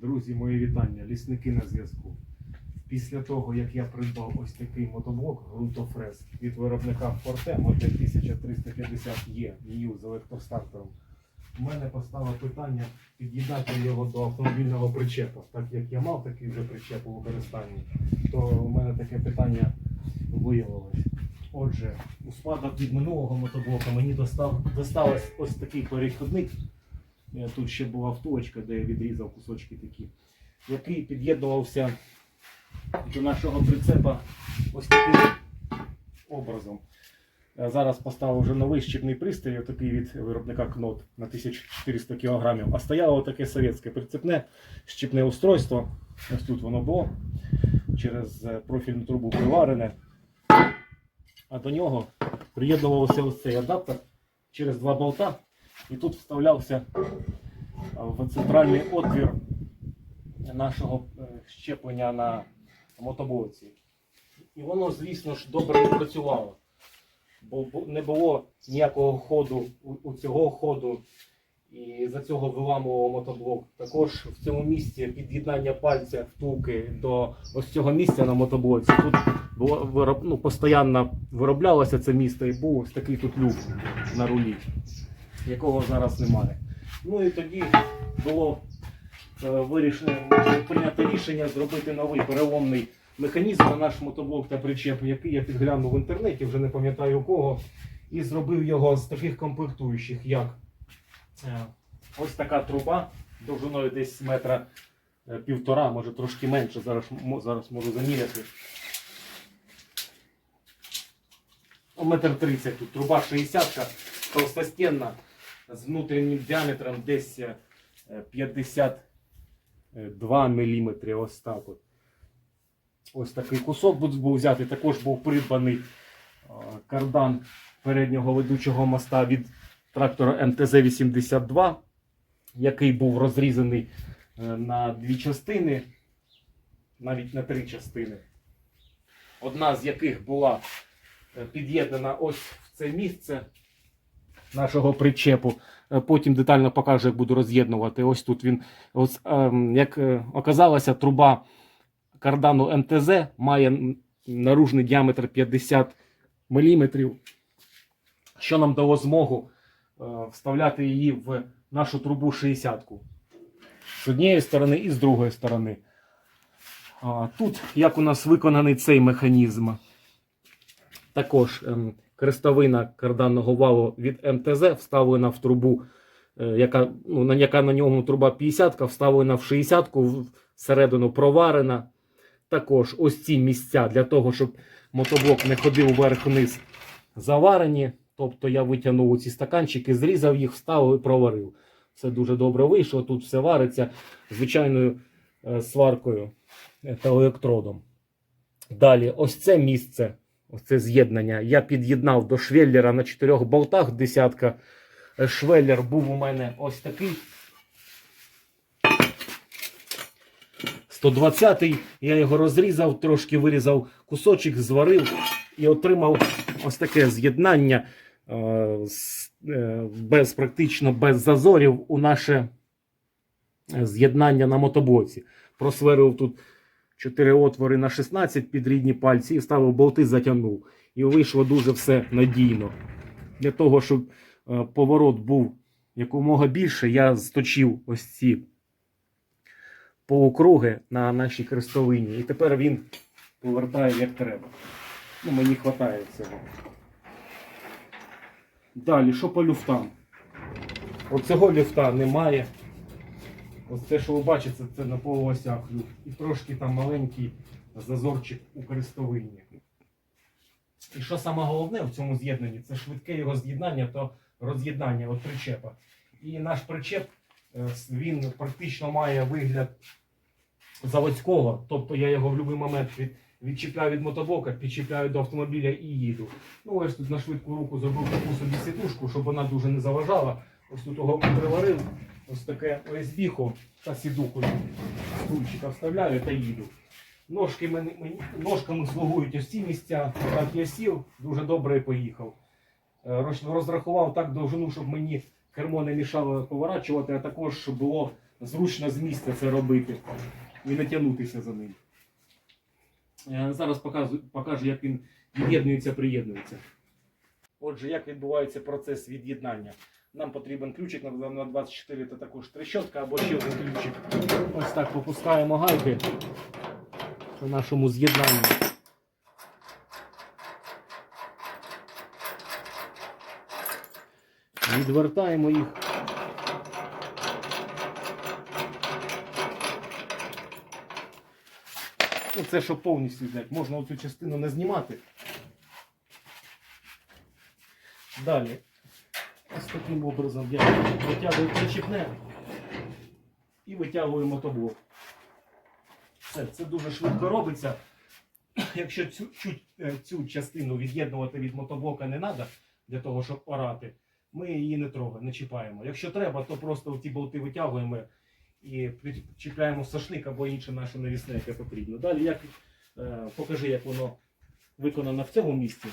Друзі, мої вітання, лісники на зв'язку. Після того, як я придбав ось такий мотоблок ґрунтофрез від виробника Forte модель 1350E New з електростартером, у мене постало питання під'єднати його до автомобільного причепа. Так як я мав такий вже причеп у використанні, то у мене таке питання виявилось. Отже, у спадок від минулого мотоблока мені достав, досталось ось такий перехідник. Тут ще була втулочка, де я відрізав кусочки такі, який під'єднувався до нашого прицепа ось таким образом. Е, Зараз поставив вже новий щіпний пристрій, такий від виробника КНОТ на 1400 кг. А стояло таке совєтське прицепне щіпне устройство. Ось тут воно було через е, профільну трубу приварене. А до нього приєднувався ось цей адаптер через два болта. І тут вставлявся в центральний отвір нашого е, щеплення на мотоблоці. І воно, звісно ж, добре не працювало. Бо не було ніякого ходу у, у цього ходу. І за цього виламував мотоблок. Також в цьому місці під'єднання пальця втулки до ось цього місця на мотоблоці. Тут було вироб, ну, постійно вироблялося це місце і був ось такий тут люк на рулі якого зараз немає. Ну і тоді було е, вирішено прийнято рішення зробити новий переломний механізм на наш мотоблок та причеп, який я підглянув в інтернеті, вже не пам'ятаю у кого, і зробив його з таких комплектуючих, як е, ось така труба довжиною десь метра е, півтора, може трошки менше, зараз, зараз можу заміряти. Метр тридцять тут, труба 60 толстостенна з внутрішнім діаметром десь е, 52 мм. Ось так от. Ось такий кусок був взятий. Також був придбаний е, кардан переднього ведучого моста від трактора МТЗ-82, який був розрізаний е, на дві частини, навіть на три частини. Одна з яких була е, під'єднана ось в це місце нашого причепу. Е, Потім детально покажу, як буду роз'єднувати. Ось тут він, ось, ем, як е, оказалося, труба кардану МТЗ має наружний діаметр 50 мм, що нам дало змогу е, вставляти її в нашу трубу 60 з однієї сторони і з другої сторони. Тут як у нас виконаний цей механізм. Також ем, крестовина карданного валу від МТЗ вставлена в трубу, е, яка, ну, на, яка на ньому труба 50 вставлена в 60-ку, всередину проварена. Також ось ці місця для того, щоб мотоблок не ходив вверх-вниз, заварені. Тобто я витягнув ці стаканчики, зрізав їх, вставив і проварив. Все дуже добре вийшло. Тут все вариться звичайною е, сваркою е, та електродом. Далі, ось це місце, ось це з'єднання. Я під'єднав до швеллера на чотирьох болтах десятка. Е, Швеллер був у мене ось такий. 120-й. Я його розрізав, трошки вирізав кусочок, зварив і отримав ось таке з'єднання е, е, без практично без зазорів у наше з'єднання на мотоблоці. Просверив тут 4 отвори на 16 під рідні пальці і вставив болти, затягнув. І вийшло дуже все надійно. Для того, щоб е, поворот був якомога більше, я сточив ось ці полукруги на нашій крестовині. І тепер він повертає як треба. Ну, мені вистачає цього. Далі, що по люфтам? Оцього люфта немає. Ось те, що ви бачите, це на полуосях люфт. І трошки там маленький зазорчик у крестовині. І що саме головне в цьому з'єднанні, це швидке його з'єднання та роз'єднання от причепа. І наш причеп е, він практично має вигляд заводського, тобто я його в будь-який момент від, відчіпляю від мотоблока, підчіпляю до автомобіля і їду. Ну ось тут на швидку руку зробив таку собі сідушку, щоб вона дуже не заважала. Ось тут його приварив, ось таке ОСБ та сідуху стульчика вставляю та їду. Ножки мені, мені, ножками слугують ось ці місця. Так я сів, дуже добре поїхав. Е, Розрахував так довжину, щоб мені кермо не мішало поворачувати, а також щоб було зручно з місця це робити і не тягнутися за ним. Е, Зараз покажу, покажу як він від'єднується, приєднується. Отже, як відбувається процес від'єднання? Нам потрібен ключик на на 24 та також трещотка або ще один ключик. Ось так попускаємо гайки по нашому з'єднанню. Відвертаємо їх. Ну, це щоб повністю зняти. Можна оцю частину не знімати. Далі. Ось таким образом я витягую причіпне і витягую мотоблок. Все, це дуже швидко робиться. Якщо цю, цю, е, цю частину від'єднувати від мотоблока не треба для того, щоб орати, ми її не трогаємо, не чіпаємо. Якщо треба, то просто ті болти витягуємо і чіпляємо сошник або інше наше навісне, яке потрібно. Далі як, е, покажи, як воно виконано в цьому місці.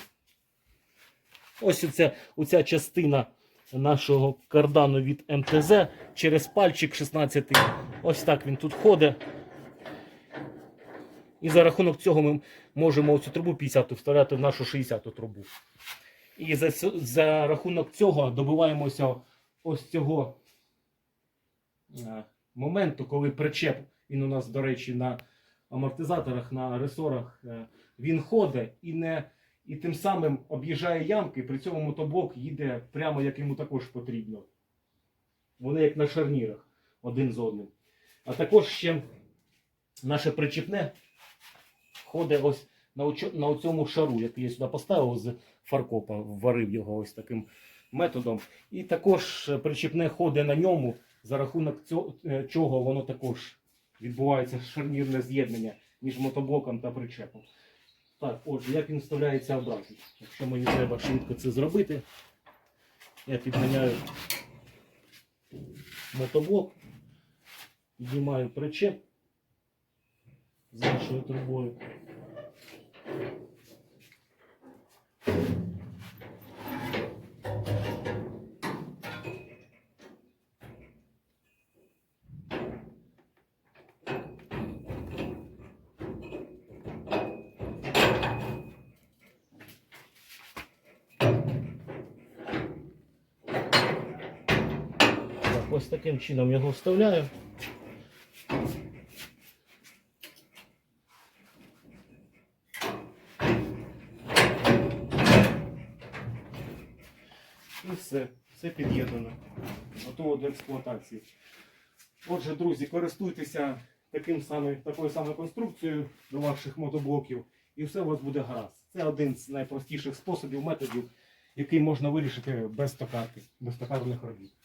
Ось оця, оця частина нашого кардану від МТЗ через пальчик 16. Ось так він тут ходить. І за рахунок цього ми можемо цю трубу 50 вставляти в нашу 60 трубу. І за, за рахунок цього добиваємося ось цього е, моменту, коли причеп, він у нас, до речі, на амортизаторах, на ресорах, е, він ходить і не і тим самим об'їжджає ямки, при цьому мотоблок їде прямо як йому також потрібно. Вони як на шарнірах один з одним. А також ще наше причіпне ходить ось на, очо- на цьому шару, який я сюди поставив з фаркопа, варив його ось таким методом. І також причіпне ходить на ньому, за рахунок цього, е, чого воно також відбувається шарнірне з'єднання між мотоблоком та причепом. Так, отже, як він вставляється обратно. Якщо мені треба швидко це зробити, я підганяю мотоблок, піднімаю причеп з нашою трубою. Ось таким чином його вставляю. І все, все під'єднано. Готово до експлуатації. Отже, друзі, користуйтеся таким саме, такою самою конструкцією до ваших мотоблоків, і все у вас буде гаразд. Це один з найпростіших способів, методів, який можна вирішити без токарки, без токарних робіт.